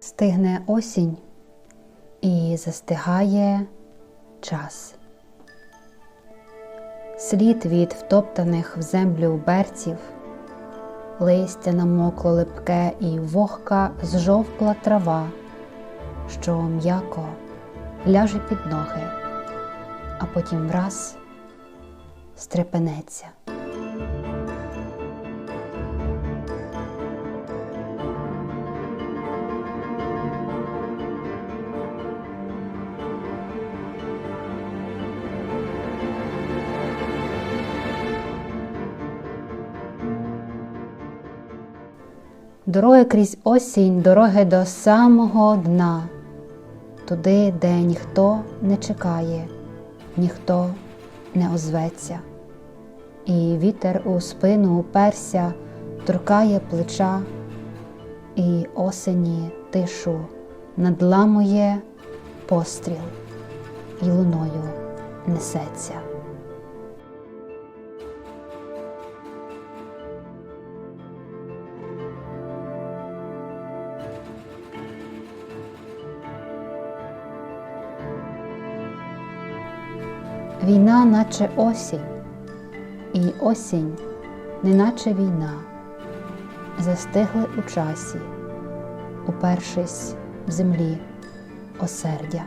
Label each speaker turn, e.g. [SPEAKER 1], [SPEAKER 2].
[SPEAKER 1] Стигне осінь і застигає час. Слід від втоптаних в землю берців, листя намокло липке і вогка зжовкла трава, що м'яко ляже під ноги, а потім враз стрепенеться. Дороги крізь осінь, дороги до самого дна, туди, де ніхто не чекає, ніхто не озветься, і вітер у спину уперся, торкає плеча, і осені тишу надламує постріл і луною несеться. Війна, наче осінь, і осінь, неначе війна, застигли у часі, упершись в землі осердя.